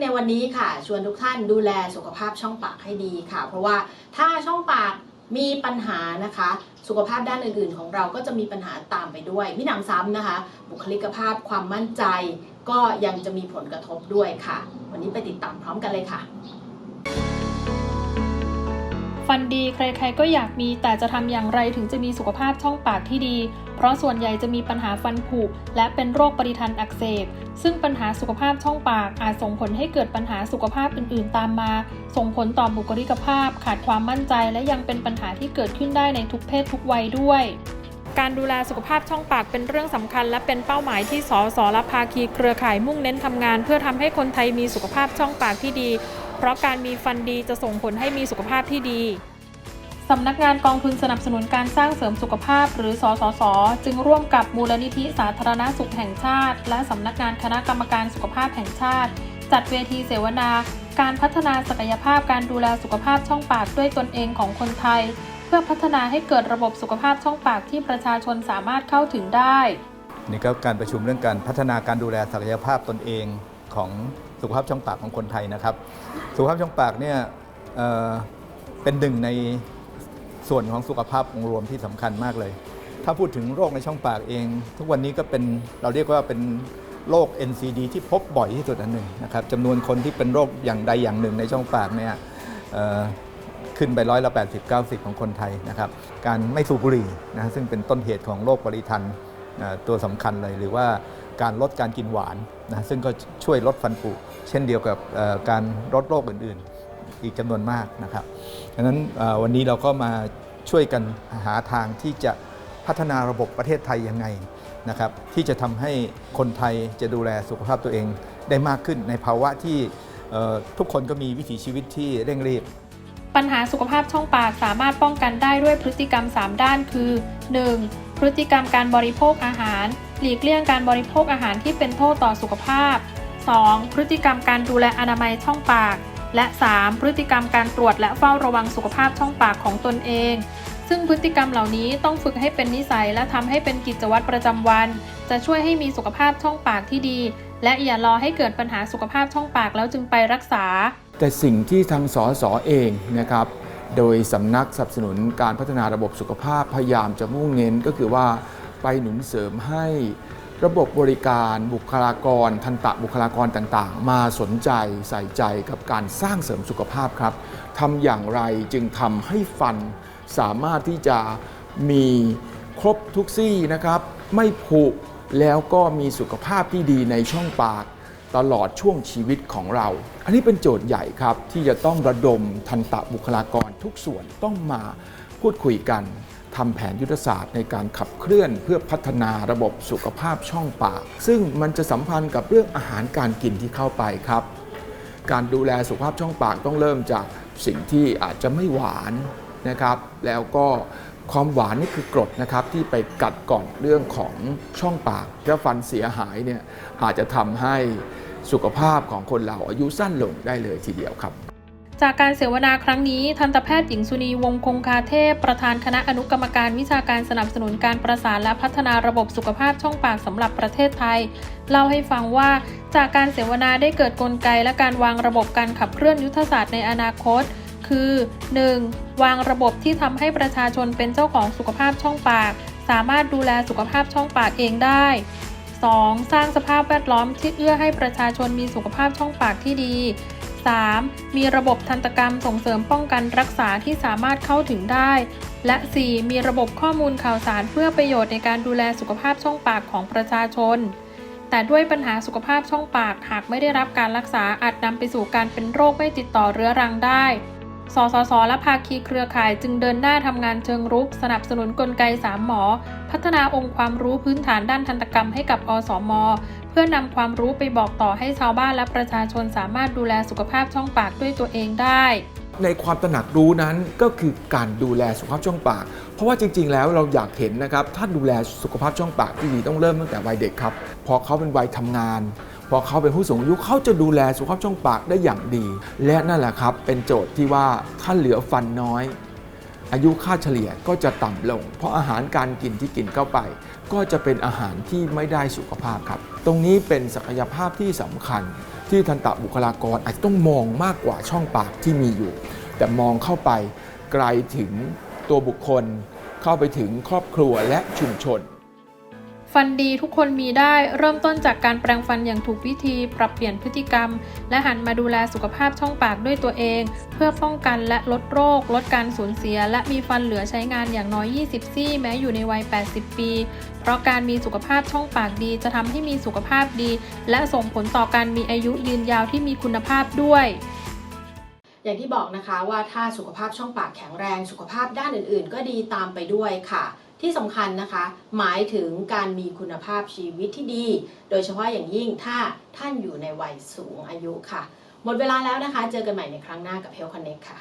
ในวันนี้ค่ะ ชวนทุกท่านดูแลสุขภาพช่องปากให้ดีค่ะ เพราะว่าถ้าช่องปาก มีปัญหานะคะ สุขภาพด้านอื่นๆ ของเราก็จะมีปัญหาตามไปด้วยมิหนำซ้ำนะคะ บุคลิกภาพความมั่นใจ ก็ยังจะมีผลกระทบด้วยค่ะ วันนี้ไปติดตามพร้อมกันเลยค่ะ ฟันดีใครๆก็อยากมีแต่จะทำอย่างไรถึงจะมีสุขภาพช่องปากที่ดี เพราะส่วนใหญ่จะมีปัญหาฟันผุและเป็นโรคปริทันอักเสบ ซึ่งปัญหาสุขภาพช่องปากอาจส่งผลให้เกิดปัญหาสุขภาพอื่นๆ ตามมา ส่งผลต่อบุคลิกภาพ ขาดความมั่นใจ และยังเป็นปัญหาที่เกิดขึ้นได้ในทุกเพศทุกวัยด้วยการดูแลสุขภาพช่องปากเป็นเรื่องสำคัญ และเป็นเป้าหมายที่สสและภาคีเครือข่ายมุ่งเน้นทำงาน เพื่อทำให้คนไทยมีสุขภาพช่องปากที่ดี เพราะการมีฟันดีจะส่งผลให้มีสุขภาพที่ดีสำนักงานกองทุนสนับสนุนการสร้างเสริมสุขภาพ หรือ สสส จึงร่วมกับมูลนิธิสาธารณสุขแห่งชาติ และสำนักงานคณะกรรมการสุขภาพแห่งชาติ จัดเวทีเสวนา การพัฒนาศักยภาพการดูแลสุขภาพช่องปากด้วยตนเองของคนไทย เพื่อพัฒนาให้เกิดระบบสุขภาพช่องปากที่ประชาชนสามารถเข้าถึงได้นี่ก็การประชุมเรื่องการพัฒนาการดูแลศักยภาพตนเองของ สุขภาพช่องปากของคนไทยนะครับ สุขภาพช่องปากเนี่ยเเป็นหนึ่งในส่วนของสุขภาพองค์รวมที่สำคัญมากเลย ถ้าพูดถึงโรคในช่องปากเอง ทุกวันนี้ก็เป็นเราเรียกว่าเป็นโรค NCD ที่พบบ่อยที่สุดอันหนึ่งนะครับจำนวนคนที่เป็นโรคอย่างใดอย่างหนึ่งในช่องปากเนี่ยขึ้นไปร้อยละ80 90 ของคนไทยนะครับ การไม่สูบบุหรี่นะซึ่งเป็นต้นเหตุของโรคปริทันตัวสำคัญเลยหรือว่า การลดการกินหวานนะซึ่งก็ช่วยลดฟันผุเช่นเดียวกับการลดโรคอื่นๆ อีกจำนวนมากนะครับดังนั้นวันนี้เราก็มาช่วยกันหาทางที่จะพัฒนาระบบประเทศไทยยังไงนะครับที่จะทำให้คนไทยจะดูแลสุขภาพตัวเองได้มากขึ้นในภาวะที่ทุกคนก็มีวิถีชีวิตที่เร่งรีบปัญหาสุขภาพช่องปากสามารถป้องกันได้ด้วยพฤติกรรม 3 ด้านคือ 1. พฤติกรรมการบริโภคอาหาร หลีกเลี่ยงการบริโภคอาหารที่เป็นโทษต่อสุขภาพ 2. พฤติกรรมการดูแลอนามัยช่องปาก และ 3. พฤติกรรมการตรวจและเฝ้าระวังสุขภาพช่องปากของตนเอง ซึ่งพฤติกรรมเหล่านี้ต้องฝึกให้เป็นนิสัยและทำให้เป็นกิจวัตรประจำวัน จะช่วยให้มีสุขภาพช่องปากที่ดี และอย่ารอให้เกิดปัญหาสุขภาพช่องปากแล้วจึงไปรักษา แต่สิ่งที่ทางสสเองนะครับ โดยสำนักสนับสนุนการพัฒนาระบบสุขภาพพยายามจะมุ่งเน้นก็คือว่าไปหนุนเสริมให้ระบบบริการบุคลากร ทันตะบุคลากรต่างๆ มาสนใจใส่ใจกับการสร้างเสริมสุขภาพครับทำอย่างไรจึงทำให้ฟันสามารถที่จะมีครบทุกซี่นะครับ ไม่ผุแล้วก็มีสุขภาพที่ดีในช่องปาก ตลอดช่วงชีวิตของเรา อันนี้เป็นโจทย์ใหญ่ครับ ที่จะต้องระดมทันตบุคลากรทุกส่วนต้องมาพูดคุยกันทำแผนยุทธศาสตร์ในการขับเคลื่อนเพื่อพัฒนาระบบสุขภาพช่องปาก ซึ่งมันจะสัมพันธ์กับเรื่องอาหารการกินที่เข้าไปครับ การดูแลสุขภาพช่องปากต้องเริ่มจากสิ่งที่อาจจะไม่หวานนะครับ แล้วก็ ความหวานนี่คือกรดนะครับที่ไปกัดก่อนเรื่องของช่องปากถ้าฟันเสียหายเนี่ยอาจจะทำให้สุขภาพของคนเราอายุสั้นลงได้เลยทีเดียวครับ จากการเสวนาครั้งนี้ทันตแพทย์หญิงสุนีวงคงคาเทพ ประธานคณะอนุกรรมการวิชาการสนับสนุนการประสานและพัฒนาระบบสุขภาพช่องปากสำหรับประเทศไทย เล่าให้ฟังว่าจากการเสวนาได้เกิดกลไกและการวางระบบการขับเคลื่อนยุทธศาสตร์ในอนาคต คือ 1. วางระบบที่ทำให้ประชาชนเป็นเจ้าของสุขภาพช่องปาก สามารถดูแลสุขภาพช่องปากเองได้ 2. สร้างสภาพแวดล้อมที่เอื้อให้ประชาชนมีสุขภาพช่องปากที่ดี 3. มีระบบทันตกรรมส่งเสริมป้องกันรักษาที่สามารถเข้าถึงได้ และ 4. มีระบบข้อมูลข่าวสารเพื่อประโยชน์ในการดูแลสุขภาพช่องปากของประชาชน แต่ด้วยปัญหาสุขภาพช่องปากหากไม่ได้รับการรักษาอาจนำไปสู่การเป็นโรคไม่ติดต่อเรื้อรังได้ สสส และภาคีเครือข่ายจึงเดินหน้าทำงานเชิงรุก สนับสนุนกลไก3หมอ พัฒนาองค์ความรู้พื้นฐานด้านทันตกรรมให้กับอสม เพื่อนำความรู้ไปบอกต่อให้ชาวบ้านและประชาชนสามารถดูแลสุขภาพช่องปากด้วยตัวเองได้ ในความตระหนักรู้นั้นก็คือการดูแลสุขภาพช่องปาก เพราะว่าจริง ๆ แล้วเราอยากเห็นนะครับถ้าดูแลสุขภาพช่องปากที่ดีต้องเริ่มตั้งแต่วัยเด็กครับ พอเขาเป็นวัยทำงาน พอเขาเป็นผู้สูงอายุเขาจะดูแลสุขภาพช่องปากได้อย่างดี และนั่นแหละครับเป็นโจทย์ที่ว่าถ้าเหลือฟันน้อย อายุค่าเฉลี่ยก็จะต่ำลง เพราะอาหารการกินที่กินเข้าไป ก็จะเป็นอาหารที่ไม่ได้สุขภาพครับ ตรงนี้เป็นศักยภาพที่สำคัญ ที่ทันตบุคลากรอาจจะต้องมองมากกว่าช่องปากที่มีอยู่ แต่มองเข้าไปไกลถึงตัวบุคคล เข้าไปถึงครอบครัวและชุมชน ฟันดีทุกคนมีได้เริ่มต้นจากการแปรงฟันอย่างถูกวิธี ปรับเปลี่ยนพฤติกรรม และหันมาดูแลสุขภาพช่องปากด้วยตัวเอง เพื่อป้องกันและลดโรค ลดการสูญเสีย และมีฟันเหลือใช้งานอย่างน้อย 20 ซี่ แม้อยู่ในวัย 80 ปี เพราะการมีสุขภาพช่องปากดีจะทำให้มีสุขภาพดี และส่งผลต่อการมีอายุยืนยาวที่มีคุณภาพด้วยอย่างที่บอกนะคะว่าถ้าสุขภาพช่องปากแข็งแรง สุขภาพด้านอื่น ๆ ก็ดีตามไปด้วยค่ะ ที่สำคัญนะคะ หมายถึงการมีคุณภาพชีวิตที่ดี โดยเฉพาะอย่างยิ่งถ้าท่านอยู่ในวัยสูงอายุค่ะ หมดเวลาแล้วนะคะ เจอกันใหม่ในครั้งหน้ากับ Health Connect ค่ะ